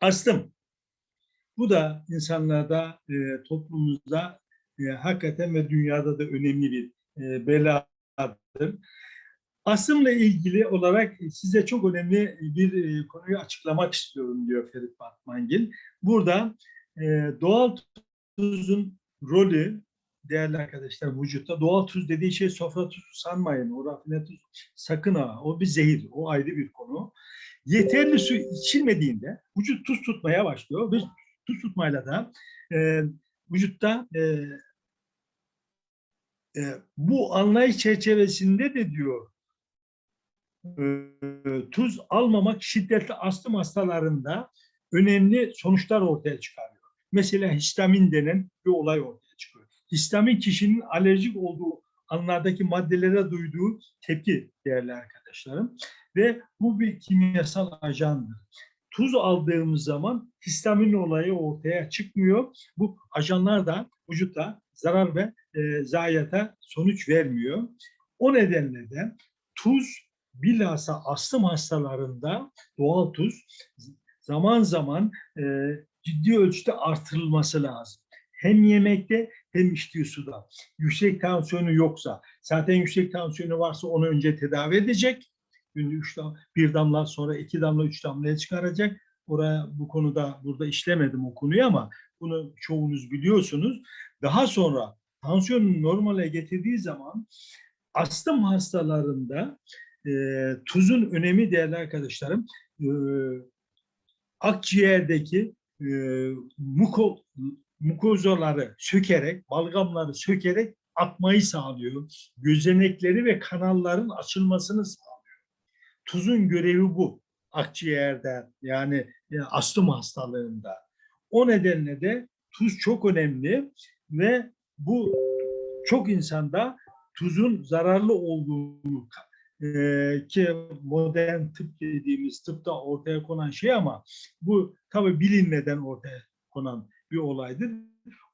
Astım. Bu da insanlarda, e, toplumumuzda e, hakikaten ve dünyada da önemli bir e, beladır. Astımla ilgili olarak size çok önemli bir e, konuyu açıklamak istiyorum diyor Ferit Batmangil. Burada e, doğal tuzun rolü değerli arkadaşlar vücutta doğal tuz dediği şey sofra tuzu sanmayın. O rafine tuz sakın ha. O bir zehir. O ayrı bir konu. Yeterli su içilmediğinde vücut tuz tutmaya başlıyor ve tuz tutmayla da e, vücutta e, e, bu anlayış çerçevesinde de diyor e, tuz almamak şiddetli astım hastalarında önemli sonuçlar ortaya çıkarıyor. Mesela histamin denen bir olay ortaya çıkıyor. Histamin kişinin alerjik olduğu anlardaki maddelere duyduğu tepki değerli arkadaşlarım. Ve bu bir kimyasal ajandır. Tuz aldığımız zaman histamin olayı ortaya çıkmıyor. Bu ajanlar da vücutta zarar ve e, zayiata sonuç vermiyor. O nedenle de tuz bilhassa astım hastalarında doğal tuz zaman zaman e, ciddi ölçüde artırılması lazım. Hem yemekte hem içtiği suda. Yüksek tansiyonu yoksa, zaten yüksek tansiyonu varsa onu önce tedavi edecek. Günde üç damla, bir damla sonra iki damla, üç damlaya çıkaracak. Oraya bu konuda burada işlemedim o konuyu ama bunu çoğunuz biliyorsunuz. Daha sonra tansiyonu normale getirdiği zaman astım hastalarında e, tuzun önemi değerli arkadaşlarım e, akciğerdeki e, muko, mukozaları sökerek, balgamları sökerek atmayı sağlıyor. Gözenekleri ve kanalların açılmasını sağlıyor. Tuzun görevi bu akciğerde yani e, astım hastalığında. O nedenle de tuz çok önemli ve bu çok insanda tuzun zararlı olduğunu e, ki modern tıp dediğimiz tıpta ortaya konan şey ama bu tabi bilinmeden ortaya konan bir olaydır.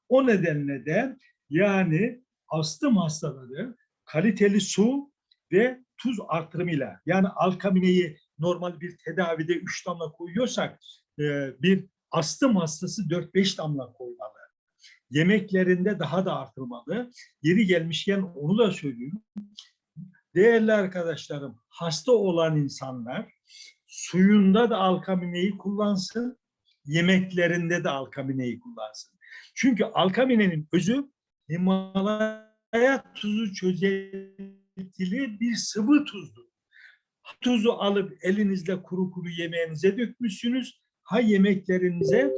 O nedenle de yani astım hastaları kaliteli su ve tuz artırımıyla yani alkamineyi normal bir tedavide 3 damla koyuyorsak e, bir astım hastası 4-5 damla koymalı. Yemeklerinde daha da artırmalı. Yeri gelmişken onu da söyleyeyim. Değerli arkadaşlarım, hasta olan insanlar suyunda da alkamineyi kullansın, yemeklerinde de alkamineyi kullansın. Çünkü alkaminenin özü Himalaya tuzu çözeltili bir sıvı tuzdur. Tuzu alıp elinizle kuru kuru yemeğinize dökmüşsünüz. Ha yemeklerinize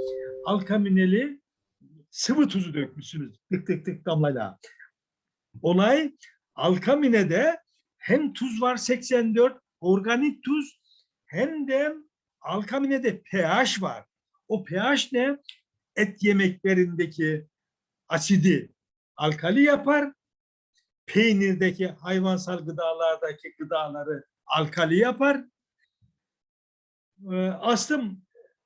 alkamineli sıvı tuzu dökmüşsünüz. Tık tık tık damlayla. Olay alkaminede hem tuz var 84 organik tuz hem de alkaminede pH var. O pH ne? Et yemeklerindeki asidi alkali yapar. Peynirdeki hayvansal gıdalardaki gıdaları alkali yapar. Ee, astım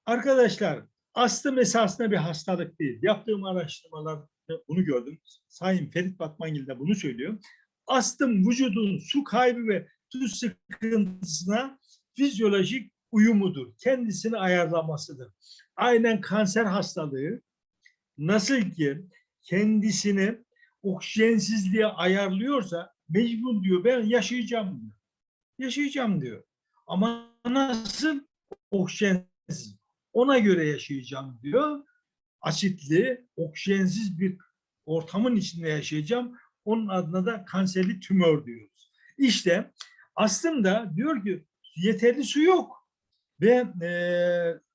arkadaşlar astım esasında bir hastalık değil. Yaptığım araştırmalar bunu gördüm. Sayın Ferit Batmangil de bunu söylüyor. Astım vücudun su kaybı ve tuz sıkıntısına fizyolojik uyumudur. Kendisini ayarlamasıdır. Aynen kanser hastalığı nasıl ki kendisini oksijensizliğe ayarlıyorsa mecbur diyor ben yaşayacağım diyor. Yaşayacağım diyor. Ama nasıl oksijensiz? Ona göre yaşayacağım diyor. Asitli, oksijensiz bir ortamın içinde yaşayacağım. Onun adına da kanserli tümör diyoruz. İşte aslında diyor ki yeterli su yok ve e,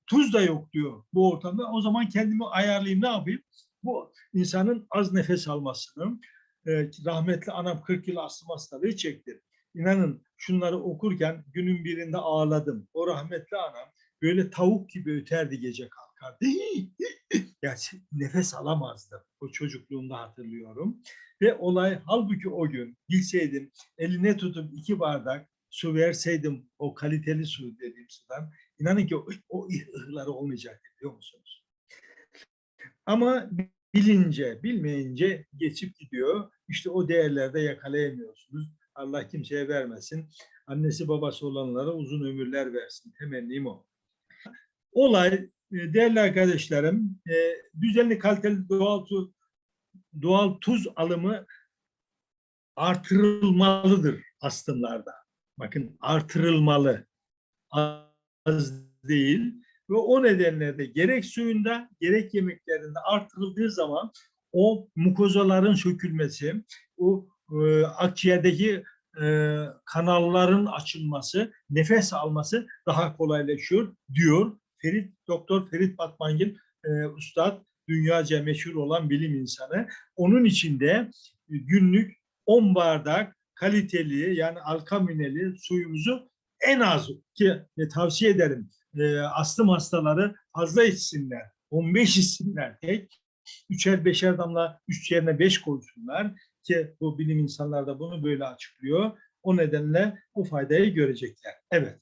tuz da yok diyor bu ortamda. O zaman kendimi ayarlayayım ne yapayım? Bu insanın az nefes almasını, e, rahmetli anam 40 yıl astım hastalığı çekti. İnanın şunları okurken günün birinde ağladım. O rahmetli anam böyle tavuk gibi öterdi gece kalkardı. yani nefes alamazdı. O çocukluğumda hatırlıyorum. Ve olay halbuki o gün bilseydim eline tutup iki bardak su verseydim o kaliteli su dediğim sudan inanın ki o, o ıhları olmayacak biliyor musunuz? Ama bilince, bilmeyince geçip gidiyor. İşte o değerlerde yakalayamıyorsunuz. Allah kimseye vermesin. Annesi babası olanlara uzun ömürler versin. Temennim o. Olay e, değerli arkadaşlarım, e, düzenli kaliteli doğal tuz, doğal tuz alımı artırılmalıdır aslında. Bakın artırılmalı. Az değil. Ve o nedenle de gerek suyunda gerek yemeklerinde artırıldığı zaman o mukozaların sökülmesi, o e, akciğerdeki e, kanalların açılması, nefes alması daha kolaylaşıyor diyor Ferit Doktor Ferit Batmangil e, Ustad dünyaca meşhur olan bilim insanı. Onun içinde günlük 10 bardak kaliteli yani alkamineli suyumuzu en az ki e, tavsiye ederim e, astım hastaları fazla içsinler. 15 içsinler tek. Üçer beşer damla üç yerine beş koysunlar ki bu bilim insanları da bunu böyle açıklıyor. O nedenle bu faydayı görecekler. Evet.